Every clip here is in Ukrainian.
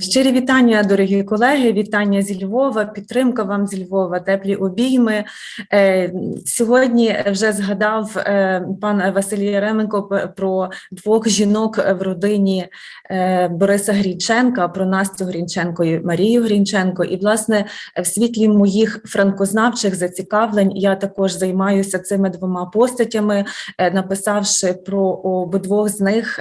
Щирі вітання, дорогі колеги. Вітання зі Львова, підтримка вам зі Львова, теплі обійми. Е, Сьогодні вже згадав е, пан Василь Яременко про двох жінок в родині е, Бориса Грінченка, про Настю Грінченко і Марію Грінченко. І, власне, в світлі моїх франкознавчих зацікавлень я також займаюся цими двома постатями, написавши про обидвох з них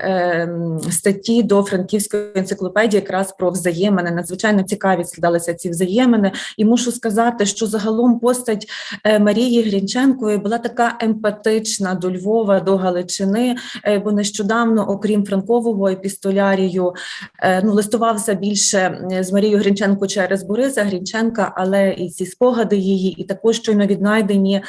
статті до Франківської енциклопедії, якраз про взаємини. Надзвичайно цікаві складалися ці взаємини. І мушу сказати, що загалом постать е, Марії Грінченкової була така емпатична до Львова, до Галичини, е, бо нещодавно, окрім Франкового епістолярію, е, ну листувався більше з Марією Грінченко через Бориса Грінченка, але і ці спогади її, і також щойно віднайдені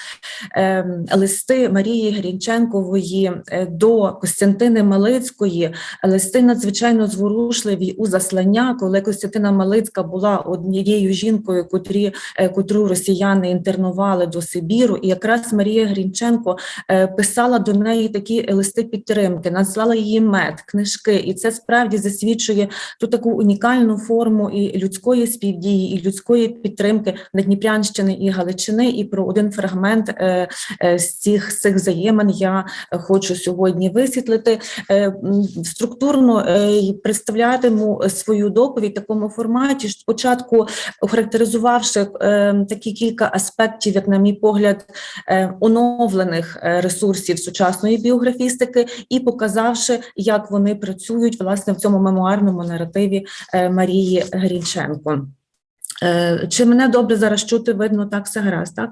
е, листи Марії Грінченкової до Костянтини Малицької, листи надзвичайно зворушливі у заслання, коли Костянтина Малицька була однією жінкою, котрі, е, котру росіяни інтернували до Сибіру, і якраз Марія Грінченко е, писала до неї такі листи підтримки, надсилала її мед, книжки, і це справді засвідчує ту таку унікальну форму і людської співдії, і людської підтримки Надніпрянщини і Галичини. І про один фрагмент е, е, з цих цих взаємин я хочу сьогодні висвітлити. Е, Структурно е, представлятиму свою доповідь в такому форматі. Спочатку охарактеризувавши е, такі кілька аспектів, як на мій погляд, е, оновлених е, ресурсів сучасної біографістики, і показавши, як вони працюють власне в цьому мемуарному наративі е, Марії Грінченко. Е, Чи мене добре зараз чути? Видно так, все гаразд, так?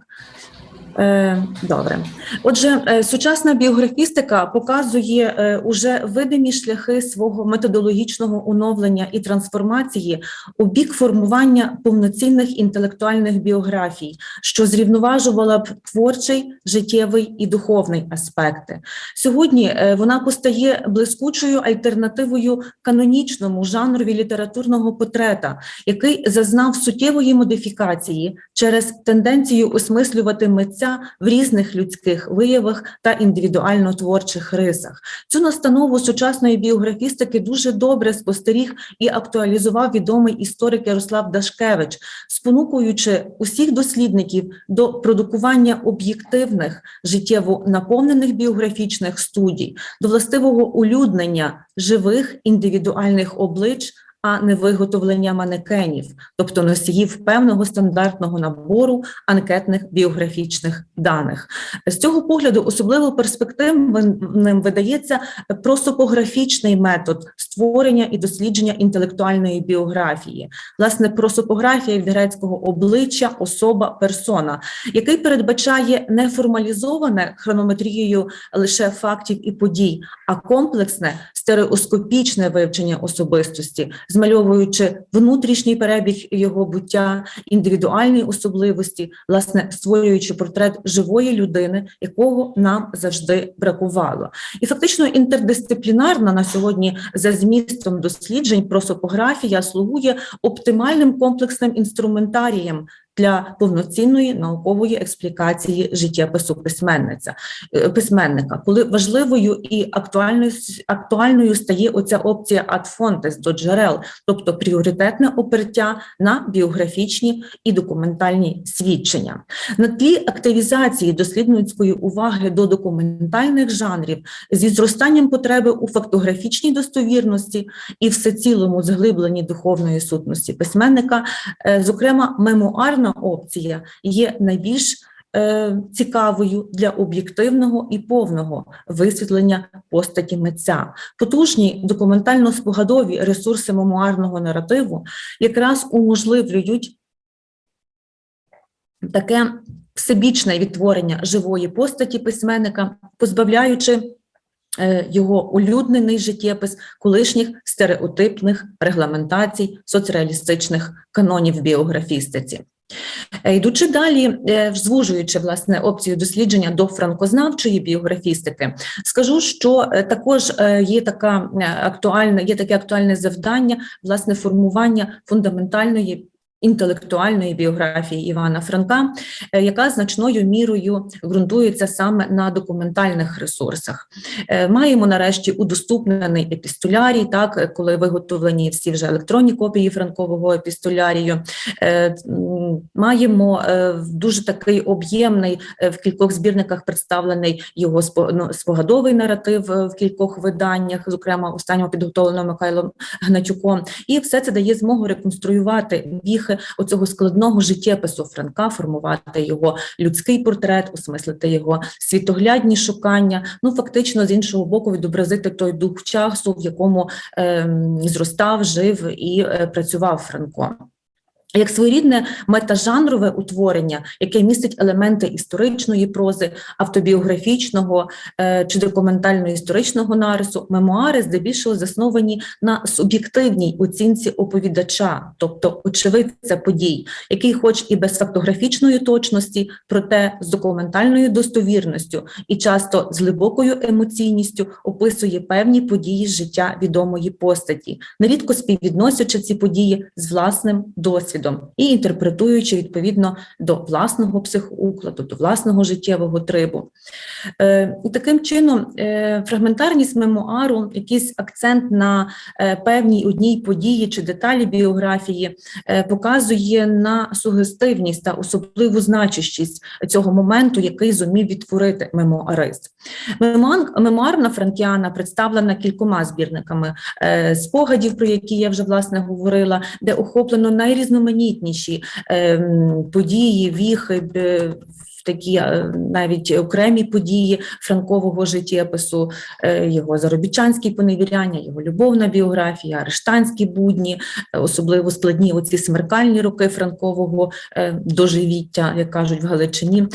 Е, Добре. Отже, е, сучасна біографістика показує е, уже видимі шляхи свого методологічного оновлення і трансформації у бік формування повноцінних інтелектуальних біографій, що зрівноважувала б творчий, життєвий і духовний аспекти. Сьогодні вона постає блискучою альтернативою канонічному жанрові літературного портрета, який зазнав суттєвої модифікації через тенденцію осмислювати митця в різних людських виявах та індивідуально творчих рисах. Цю настанову сучасної біографістики дуже добре спостеріг і актуалізував відомий історик Ярослав Дашкевич, спонукуючи усіх дослідників до продукування об'єктивних життєво наповнених біографічних студій, до властивого улюднення живих індивідуальних облич а не виготовлення манекенів, тобто носіїв певного стандартного набору анкетних біографічних даних. З цього погляду особливо перспективним видається просопографічний метод створення і дослідження інтелектуальної біографії. Власне, просопографія від грецького обличчя, особа, персона, який передбачає не формалізоване хронометрією лише фактів і подій, а комплексне стереоскопічне вивчення особистості, змальовуючи внутрішній перебіг його буття, індивідуальні особливості, власне, створюючи портрет живої людини, якого нам завжди бракувало. І фактично інтердисциплінарна на сьогодні за змістом досліджень просопографія слугує оптимальним комплексним інструментарієм для повноцінної наукової експлікації життєпису письменниця е, письменника, коли важливою і актуальною актуальною стає оця опція fontes до джерел, тобто пріоритетне опертя на біографічні і документальні свідчення. На тлі активізації дослідницької уваги до документальних жанрів зі зростанням потреби у фактографічній достовірності і всецілому зглибленні духовної сутності письменника, е, зокрема, мемуарна опція є найбільш е, цікавою для об'єктивного і повного висвітлення постаті митця. Потужні документально-спогадові ресурси мемуарного наративу якраз уможливлюють таке всебічне відтворення живої постаті письменника, позбавляючи е, його улюднений життєпис колишніх стереотипних регламентацій соцреалістичних канонів біографістиці. Е, Йдучи далі, е, звужуючи власне опцію дослідження до франкознавчої біографістики, скажу, що е, також є така актуальна, є таке актуальне завдання власне формування фундаментальної інтелектуальної біографії Івана Франка, е, яка значною мірою ґрунтується саме на документальних ресурсах. Е, Маємо нарешті удоступнений епістолярій, так коли виготовлені всі вже електронні копії франкового епістолярію. Е, Маємо дуже такий об'ємний в кількох збірниках представлений його ну, спогадовий наратив в кількох виданнях, зокрема останнього підготовленого Михайлом Гнатюком. І все це дає змогу реконструювати віхи оцього складного життєпису Франка, формувати його людський портрет, осмислити його світоглядні шукання. Ну фактично, з іншого боку, відобразити той дух часу, в якому е, зростав, жив і е, працював Франко. Як своєрідне метажанрове утворення, яке містить елементи історичної прози, автобіографічного е, чи документально-історичного нарису, мемуари здебільшого засновані на суб'єктивній оцінці оповідача, тобто очевидця подій, який, хоч і без фактографічної точності, проте з документальною достовірністю і часто з глибокою емоційністю описує певні події життя відомої постаті, нерідко співвідносячи ці події з власним досвідом і інтерпретуючи відповідно до власного психоукладу, до власного життєвого трибу. Е, і таким чином, е, фрагментарність мемуару, якийсь акцент на е, певній одній події чи деталі біографії, показує на сугестивність та особливу значущість цього моменту, який зумів відтворити мемуарист. Мемуар, мемуарна Франкіана представлена кількома збірниками спогадів, про які я вже власне говорила, де охоплено найрізноманітніші е, події, віхи. б- Такі е, навіть окремі події франкового життєпису, е, його заробітчанські поневіряння, його любовна біографія, арештанські будні, е, особливо складні оці смеркальні роки франкового доживіття, як кажуть в Галичині.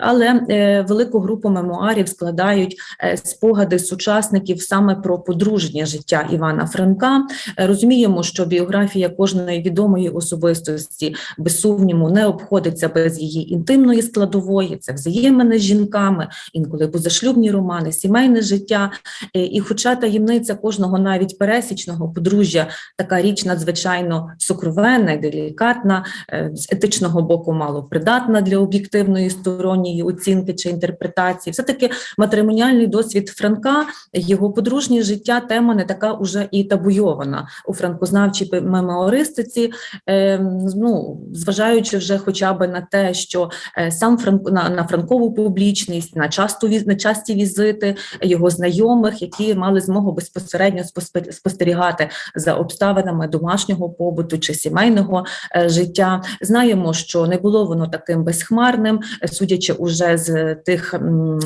Але велику групу мемуарів складають спогади сучасників саме про подружнє життя Івана Франка. Розуміємо, що біографія кожної відомої особистості без сумніву не обходиться без її інтимної складової, це взаємини з жінками, інколи позашлюбні романи, сімейне життя. Е, І хоча таємниця кожного навіть пересічного подружжя така річ надзвичайно сокровенна і делікатна, е, з етичного боку мало придатна для об'єктивної сторонньої оцінки чи інтерпретації, все-таки матримоніальний досвід Франка, його подружнє життя, тема не така уже і табуйована у франкознавчій пе- мемуаристиці, е, ну, зважаючи вже хоча б на те, що е, сам Франко на, на франкову публічність, на часту на часті візити його знайомих, які мали змогу безпосередньо спосте- спостерігати за обставинами домашнього побуту чи сімейного е, життя. Знаємо, що не було воно таким безхмарним, е, судячи уже з тих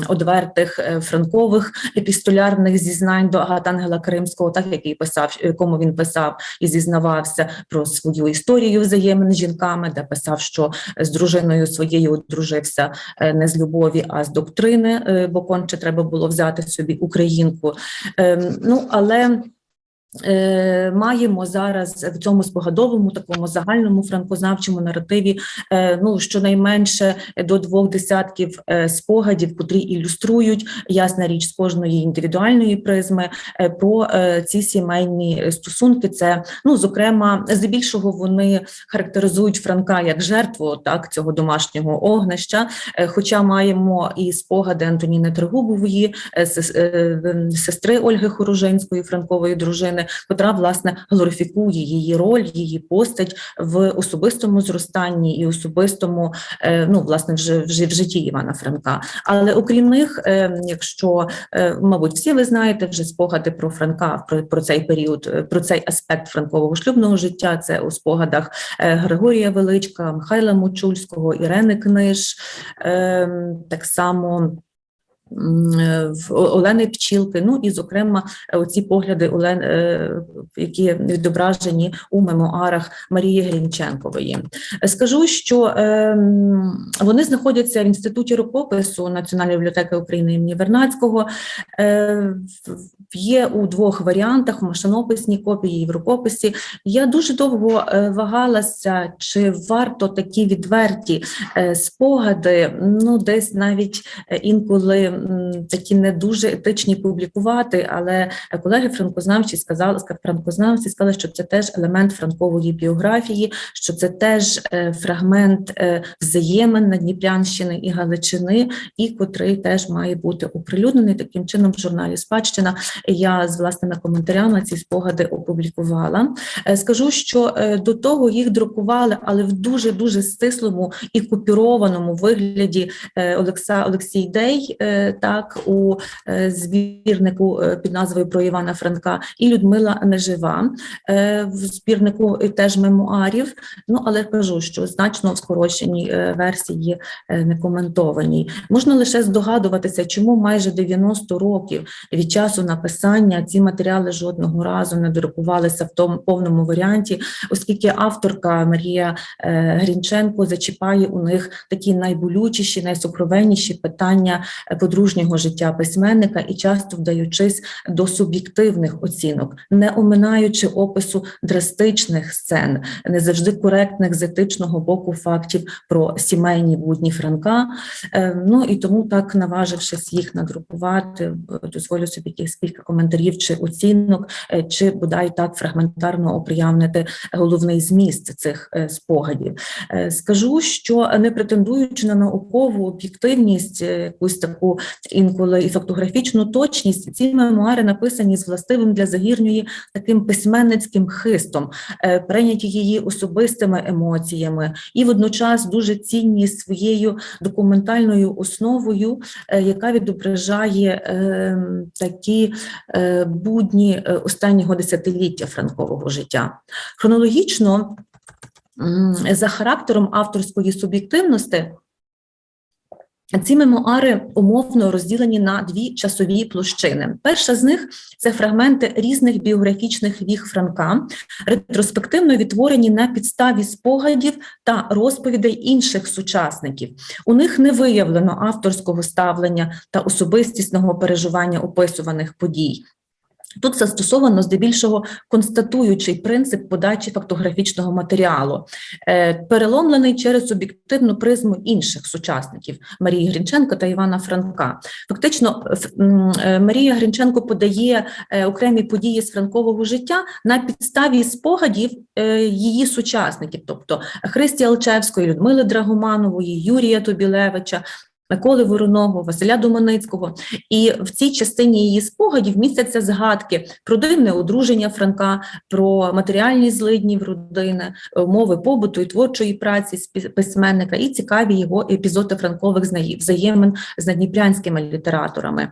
одвертих е, франкових епістолярних зізнань до Агатангела Кримського, так який писав, якому він писав і зізнавався про свою історію взаємин з жінками, де писав, що з дружиною своєю одружився е, не з любові, а з доктрини, е, бо конче треба було взяти собі українку. Ем, Ну але маємо зараз в цьому спогадовому такому загальному франкознавчому наративі е, ну щонайменше до двох десятків е, спогадів, котрі ілюструють ясна річ з кожної індивідуальної призми е, про е, ці сімейні стосунки. Це ну зокрема, здебільшого вони характеризують Франка як жертву так цього домашнього огнища. Е, Хоча маємо і спогади Антоніни е, е, ем, сестри Ольги Хорожинської, Франкової дружини, котра власне глорифікує її роль, її постать в особистому зростанні і особистому, е, ну власне, вже в житті Івана Франка. Але окрім них, е, якщо е, мабуть, всі ви знаєте вже спогади про Франка про, про цей період, про цей аспект франкового шлюбного життя. Це у спогадах Григорія Величка, Михайла Мочульського, Ірени Книж, е, так само. Е, Олени Пчілки, ну і зокрема е, оці погляди Олен, е, які відображені у мемуарах Марії Грінченкової. Скажу, що ем, вони знаходяться в інституті рукопису Національної бібліотеки України імені Вернацького. Є у двох варіантах: в машинописній копії і в рукописі. Я дуже довго вагалася, чи варто такі відверті спогади, ну десь навіть інколи такі не дуже етичні публікувати, але колеги франкознавці сказали, франкознавці сказали, що це теж елемент франкової біографії, що це теж е, фрагмент е, взаємин на Дніпрянщини і Галичини, і котрий теж має бути оприлюднений таким чином в журналі Спадщина. Я з власними коментарями ці спогади опублікувала. Е, Скажу, що до того їх друкували, але в дуже дуже стислому і купірованому вигляді Олекса Олексій Дей, так у е, збірнику е, під назвою Про Івана Франка, і Людмила Нежива е, в збірнику теж мемуарів. Ну але кажу, що значно в скороченій версії не коментованій. Можна лише здогадуватися, чому майже 90 років від часу написання ці матеріали жодного разу не друкувалися в тому повному варіанті, оскільки авторка Марія Грінченко зачіпає у них такі найболючіші, найсокровенніші питання подружнього життя письменника і часто вдаючись до суб'єктивних оцінок, не оминаючи опису драстичних сцен, не завжди коректних з етичного боку фактів про сімейні будні Франка. Е, Ну і тому так наважившись їх надрукувати, дозволю собі кілька коментарів чи оцінок, е, чи бодай так фрагментарно оприявнити головний зміст цих е, спогадів. Е, Скажу, що не претендуючи на наукову об'єктивність, е, якусь таку інколи і фактографічну точність, ці мемуари написані з властивим для загірньої таким письменницьким хистом, е, прийняті її особистими емоціями, і водночас дуже цінні своєю документальною основою, е, яка відображає е, такі е, будні останнього десятиліття франкового життя. Хронологічно за характером авторської суб'єктивності. Ці мемуари умовно розділені на дві часові площини. Перша з них це фрагменти різних біографічних віг Франка, ретроспективно відтворені на підставі спогадів та розповідей інших сучасників. У них не виявлено авторського ставлення та особистісного переживання описуваних подій. Тут застосовано здебільшого констатуючий принцип подачі фактографічного матеріалу, е, переломлений через об'єктивну призму інших сучасників Марії Грінченко та Івана Франка. Фактично, е, Марія Грінченко подає е, окремі події з франкового життя на підставі спогадів її сучасників, тобто Христі Алчевської, Людмили Драгоманової, Юрія Тобілевича. Миколи Вороного, Василя Доманицького, і в цій частині її спогадів містяться згадки про дивне одруження Франка, про матеріальні злидні в родини, умови побуту і творчої праці письменника, і цікаві його епізоди франкових взаємин з надніпрянськими літераторами.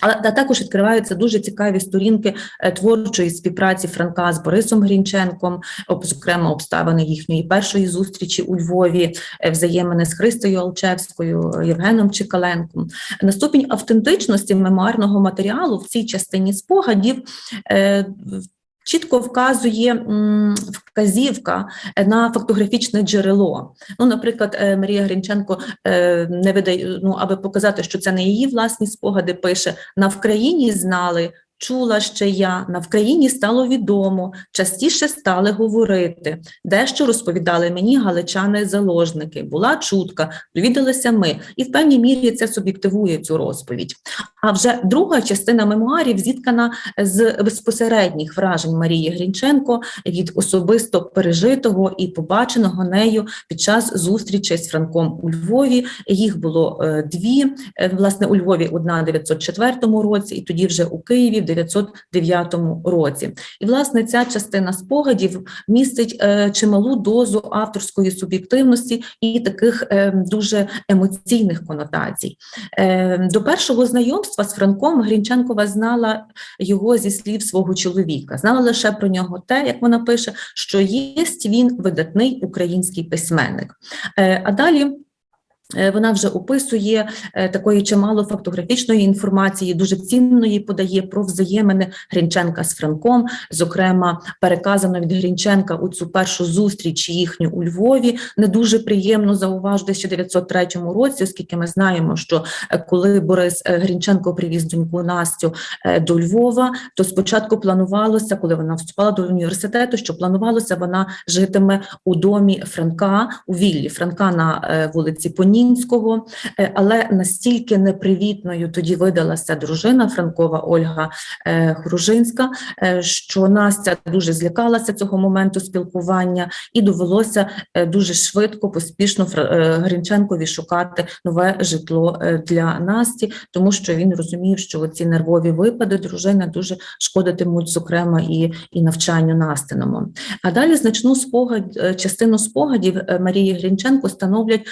Але та також відкриваються дуже цікаві сторінки е, творчої співпраці Франка з Борисом Грінченком, зокрема обставини їхньої першої зустрічі у Львові, е, взаємини з Христою Алчевською, Євгеном Чикаленком. На ступінь автентичності мемуарного матеріалу в цій частині спогадів е, чітко вказує вказівка на фактографічне джерело. Ну, наприклад, е, Марія Грінченко е, не видає, ну, аби показати, що це не її власні спогади, пише на Вкраїні знали. Чула ще я, на Вкраїні стало відомо, частіше стали говорити. Дещо розповідали мені галичани-заложники. Була чутка, довідалися ми, і в певній мірі це суб'єктивує цю розповідь. А вже друга частина мемуарів зіткана з безпосередніх вражень Марії Грінченко від особисто пережитого і побаченого нею під час зустрічі з Франком у Львові. Їх було е, дві. Е, Власне, у Львові одна в 904 році, і тоді вже у Києві в 909 році. І власне ця частина спогадів містить е, чималу дозу авторської суб'єктивності і таких е, дуже емоційних конотацій. Е, До першого знайомства з Франком Грінченкова знала його зі слів свого чоловіка. Знала лише про нього те, як вона пише, що єсть він видатний український письменник. А далі. Е, Вона вже описує е, такої чимало фактографічної інформації, дуже цінної подає про взаємини Грінченка з Франком. Зокрема, переказано від Грінченка у цю першу зустріч їхню у Львові. Не дуже приємно зауважити, що 903 році, оскільки ми знаємо, що е, коли Борис Грінченко привіз доньку Настю до Львова, то спочатку планувалося, коли вона вступала до університету, що планувалося, вона житиме у домі Франка у віллі Франка на вулиці Понін. Понінського, е, але настільки непривітною тоді видалася дружина Франкова Ольга е, Хружинська, е, що Настя дуже злякалася цього моменту спілкування, і довелося е, дуже швидко, поспішно е, Гринченкові шукати нове житло е, для Насті, тому що він розумів, що ці нервові випади дружини дуже шкодитимуть, зокрема, і, і навчанню Настиному. А далі значну спогад, е, частину спогадів е, Марії Грінченко становлять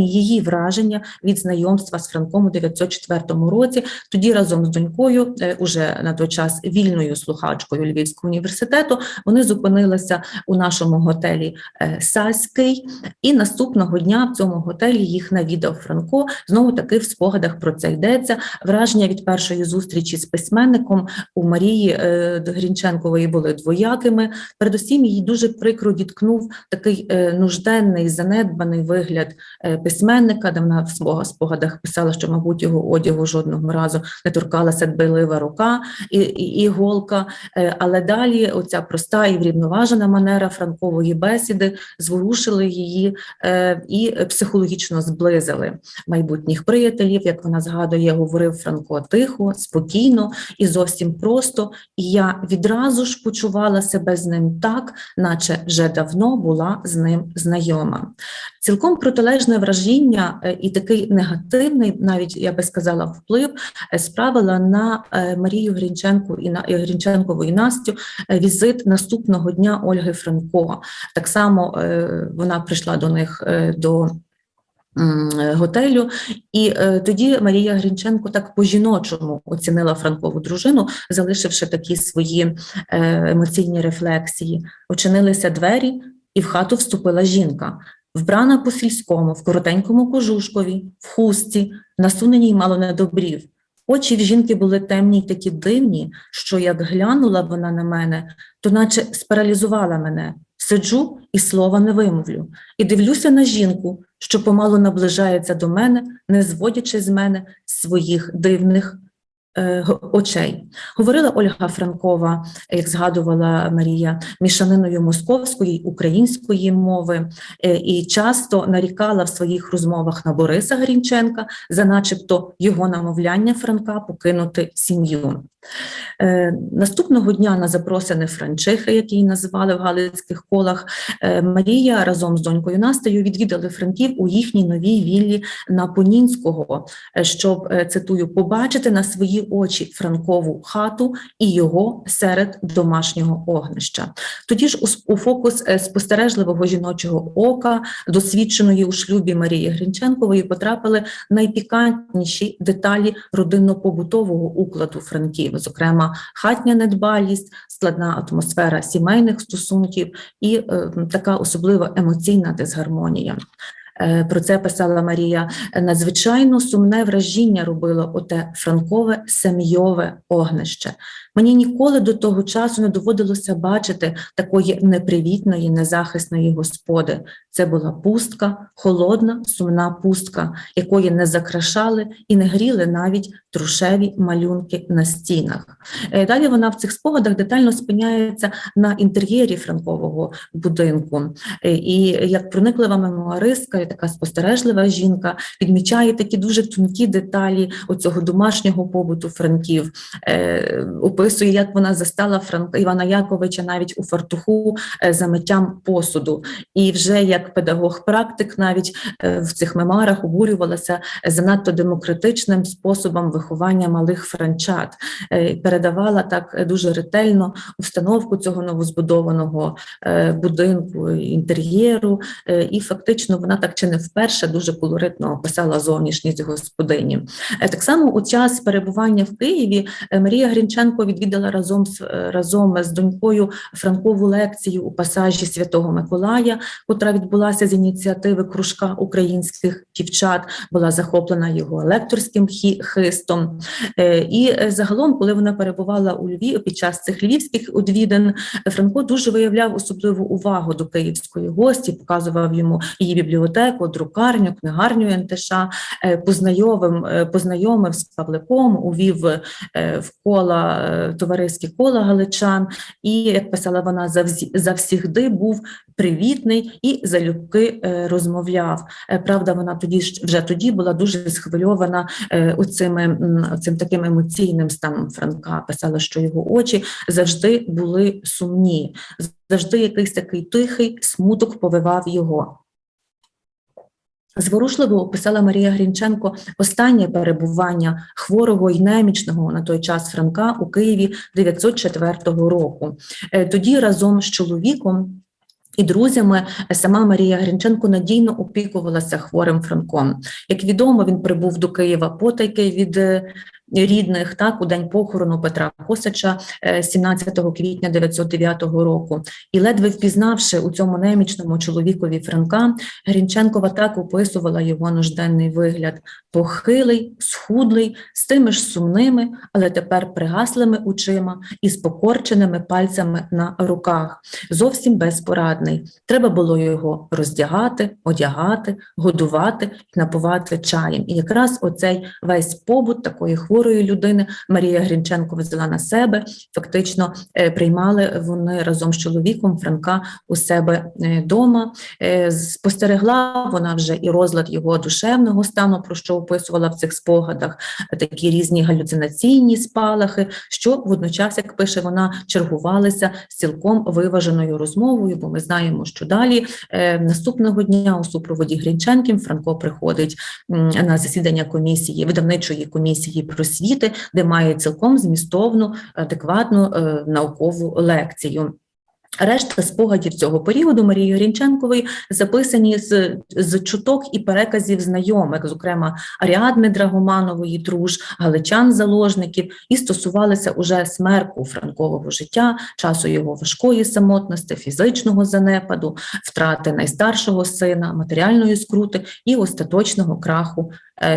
безпосередні її враження від знайомства з Франком у 904 році. Тоді разом з донькою, е, уже на той час вільною слухачкою Львівського університету, вони зупинилися у нашому готелі е, Саський, і наступного дня в цьому готелі їх навідав Франко. Знову таки в спогадах про це йдеться. Враження від першої зустрічі з письменником у Марії е, Грінченкової були двоякими. Передусім, її дуже прикро діткнув такий нужденний, занедбаний вигляд письменника, де вона в спога- спогадах писала, що, мабуть, його одягу жодного разу не торкалася дбайлива рука і, і, і. Е, Але далі оця проста і врівноважена манера франкової бесіди зворушили її е, і психологічно зблизили майбутніх приятелів. Як вона згадує, говорив Франко тихо, спокійно і зовсім просто. І я відразу ж почувала себе з ним так, наче вже давно була з ним знайома. Цілком протилежне вражіння е, і такий негативний, навіть я би сказала, вплив е, справила на е, Марію Грінченко і на Грінченкову і Настю візит наступного дня Ольги Франко. Так само вона прийшла до них до. Готелю, і е, тоді Марія Грінченко так по-жіночому оцінила Франкову дружину, залишивши такі свої е, емоційні рефлексії. Очинилися двері, і в хату вступила жінка, вбрана по сільському, в коротенькому кожушкові, в хустці, насуненій мало не до брів. Очі в жінки були темні й такі дивні, що як глянула вона на мене, то наче спаралізувала мене. Сиджу і слова не вимовлю, і дивлюся на жінку, що помалу наближається до мене, не зводячи з мене своїх дивних очей. Говорила Ольга Франкова, як згадувала Марія, мішаниною московської української мови, е, і часто нарікала в своїх розмовах на Бориса Грінченка за начебто його намовляння Франка покинути сім'ю. Е, Наступного дня на запросини Франчихи, як її називали в галицьких колах, е, Марія разом з донькою Настею відвідали Франків у їхній новій віллі на Понінського, е, щоб, е, цитую, побачити на свої очі Франкову хату і його серед домашнього огнища. Тоді ж у, фокус е, спостережливого жіночого ока, досвідченої у шлюбі Марії Гринченкової, потрапили найпікантніші деталі родинно-побутового укладу Франків, зокрема, хатня недбалість, складна атмосфера сімейних стосунків і е, така особливо емоційна дисгармонія. Е, Про це писала Марія. Надзвичайно сумне вражіння робило оте франкове семйове огнище. Мені ніколи до того часу не доводилося бачити такої непривітної, незахисної господи. Це була пустка, холодна, сумна пустка, якої не закрашали і не гріли навіть трушеві малюнки на стінах. Е, Далі вона в цих спогадах детально спиняється на інтер'єрі франкового будинку. Е, І як прониклива мемуаристка, і така спостережлива жінка, відмічає такі дуже тонкі деталі оцього домашнього побуту франків, Е, описує, як вона застала Франка Івана Яковича навіть у фартуху е, за миттям посуду. І вже як педагог-практик навіть е, в цих мемуарах обурювалася занадто демократичним способом виховання малих франчат, Е, передавала так е, дуже ретельно установку цього новозбудованого е, будинку, інтер'єру, е, і фактично вона так чи не вперше дуже колоритно описала зовнішність господині. Е, Так само у час перебування в Києві е, Марія Грінченко відвідала разом з е, разом з донькою Франкову лекцію у пасажі Святого Миколая, котра відбулася з ініціативи кружка українських дівчат, була захоплена його лекторським хистом. Е, І е, загалом, коли вона перебувала у Львові під час цих львівських одвідин, Франко дуже виявляв особливу увагу до київської гості, показував йому її бібліотеку, друкарню, книгарню НТШ, познайомив, познайомив з Павликом, увів в кола товариські кола галичан, і як писала вона, завзі- завсігди був привітний і залюбки е, розмовляв. Е, Правда, вона тоді вже тоді була дуже схвильована е, оцими, оцим таким емоційним станом Франка. Писала, що його очі завжди були сумні, завжди якийсь такий тихий смуток повивав його. Зворушливо описала Марія Грінченко останнє перебування хворого і немічного на той час Франка у Києві 904 року. Е, Тоді разом з чоловіком і друзями е, сама Марія Грінченко надійно опікувалася хворим Франком. Як відомо, він прибув до Києва потайки від е, рідних, так, у день похорону Петра Косача е, 17 квітня 909 року. І ледве впізнавши у цьому немічному чоловікові Франка, Грінченкова так описувала його нужденний вигляд: похилий, схудлий, з тими ж сумними, але тепер пригаслими очима і з покорченими пальцями на руках. Зовсім безпорадний. Треба було його роздягати, одягати, годувати напувати чаєм. І якраз оцей весь побут такої хворої людини Марія Грінченко взяла на себе. Фактично е, приймали вони разом з чоловіком Франка у себе вдома. Спостерегла вона вже і розлад його душевного стану, про що описувала в цих спогадах, е, такі різні галюцинаційні спалахи, що водночас, як пише вона, чергувалися з цілком виваженою розмовою, бо ми знаємо, що далі е, наступного дня у супроводі Грінченків Франко приходить на засідання комісії, видавничої комісії просвіти, де має цілком змістовну, адекватну е, наукову лекцію. Решта спогадів цього періоду Марії Грінченкової записані з, з чуток і переказів знайомих, зокрема Аріадни Драгоманової, друж, галичан заложників, і стосувалися уже смерку Франкового життя, часу його важкої самотності, фізичного занепаду, втрати найстаршого сина, матеріальної скрути і остаточного краху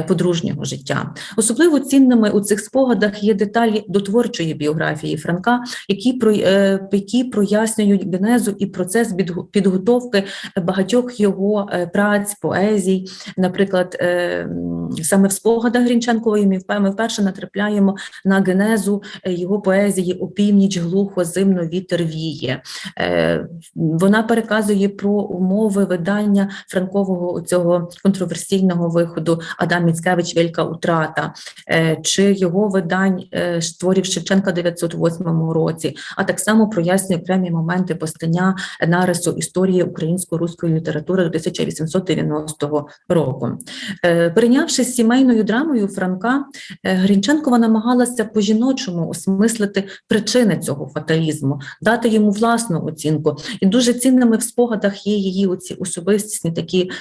подружнього життя. Особливо цінними у цих спогадах є деталі до творчої біографії Франка, які е, які прояснюють генезу і процес підготовки багатьох його е, праць, поезій. Наприклад, е, саме в спогадах Грінченкової ми вперше натрапляємо на генезу е, його поезії «Опівніч глухо, зимно вітер віє». Е, Вона переказує про умови видання Франкового цього контроверсійного виходу Адам Міцкевич Велька утрата е, чи його видань е, ш- творів Шевченка 908 році, а так само прояснює окремі моменти постання нарису історії українсько-руської літератури до 1890 року. Е, Перейнявшись сімейною драмою Франка, Грінченкова намагалася по-жіночому осмислити причини цього фаталізму, дати йому власну оцінку. І дуже цінними в спогадах є її оці особистісні такі,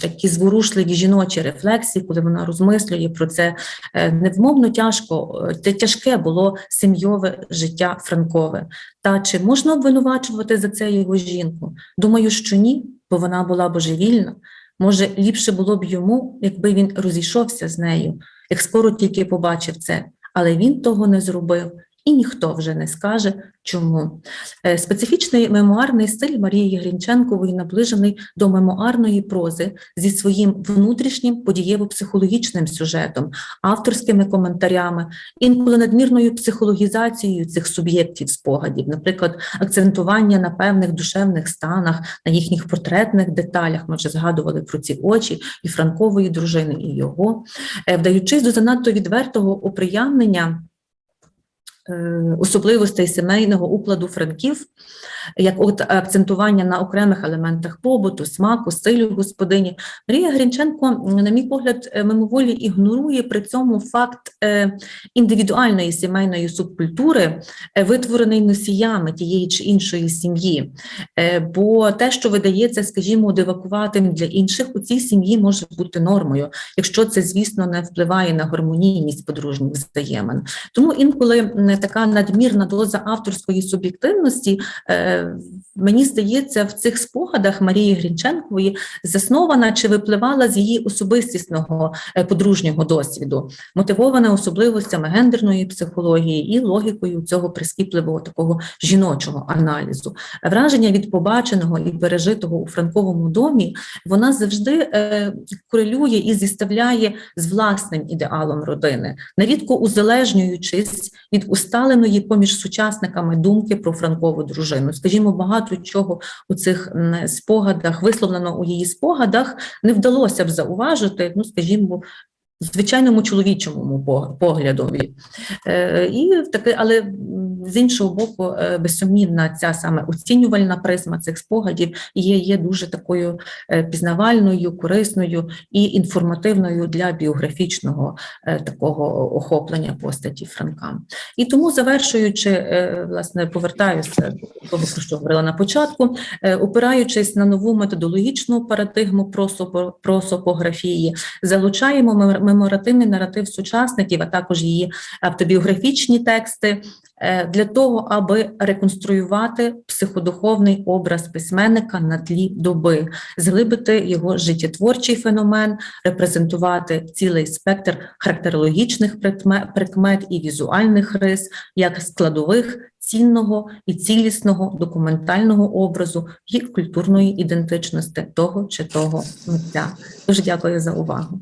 такі зворушливі жіночі рефлексії, коли вона розмислює про це. Е, Невмовно тяжко, е, те тяжке було сім'йове життя Франкове. Та чи можна обвинувачувати за це його жінку? Думаю, що ні, бо вона була божевільна. Може, ліпше було б йому, якби він розійшовся з нею, як скоро тільки побачив це, але він того не зробив, і ніхто вже не скаже, чому. Е, Специфічний мемуарний стиль Марії Грінченкової наближений до мемуарної прози зі своїм внутрішнім подієво-психологічним сюжетом, авторськими коментарями, інколи надмірною психологізацією цих суб'єктів спогадів, наприклад, акцентування на певних душевних станах, на їхніх портретних деталях. Ми вже згадували про ці очі і Франкової дружини, і його, Е, вдаючись до занадто відвертого оприявнення особливостей сімейного укладу франків, як от акцентування на окремих елементах побуту, смаку, стилю господині. Марія Грінченко, на мій погляд, е, мимоволі ігнорує при цьому факт е, індивідуальної сімейної субкультури, е, витворений носіями тієї чи іншої сім'ї. Бо те, що видається, скажімо, дивакуватим для інших, у цій сім'ї може бути нормою, якщо це, звісно, не впливає на гармонійність подружніх взаємин. Тому інколи така надмірна доза авторської суб'єктивності, мені здається, в цих спогадах Марії Грінченкової заснована чи випливала з її особистісного е, подружнього досвіду, мотивована особливостями гендерної психології і логікою цього прискіпливого такого жіночого аналізу. Враження від побаченого і пережитого у Франковому домі вона завжди е, корелює і зіставляє з власним ідеалом родини, нарідко узалежнюючись від усталеної поміж сучасниками думки про Франкову дружину. Скажімо, багато чого у цих спогадах, висловлено у її спогадах, не вдалося б зауважити, ну, скажімо, звичайному чоловічому по- поглядові. Е, І таке, але з іншого боку, е, безсумнівна ця саме оцінювальна призма цих спогадів є, є дуже такою е, пізнавальною, корисною і інформативною для біографічного такого охоплення постаті Франка. І тому, завершуючи, власне, повертаюся до того, про що говорила на початку, опираючись на нову методологічну парадигму просопо- просопографії, залучаємо мем- меморативний наратив сучасників, а також її автобіографічні тексти е, для того, аби реконструювати психодуховний образ письменника на тлі доби, зглибити його життєтворчий феномен, репрезентувати цілий спектр характерологічних прикме- прикмет і візуальних рис, як складових цінного і цілісного документального образу і культурної ідентичності того чи того митця. Дуже дякую за увагу.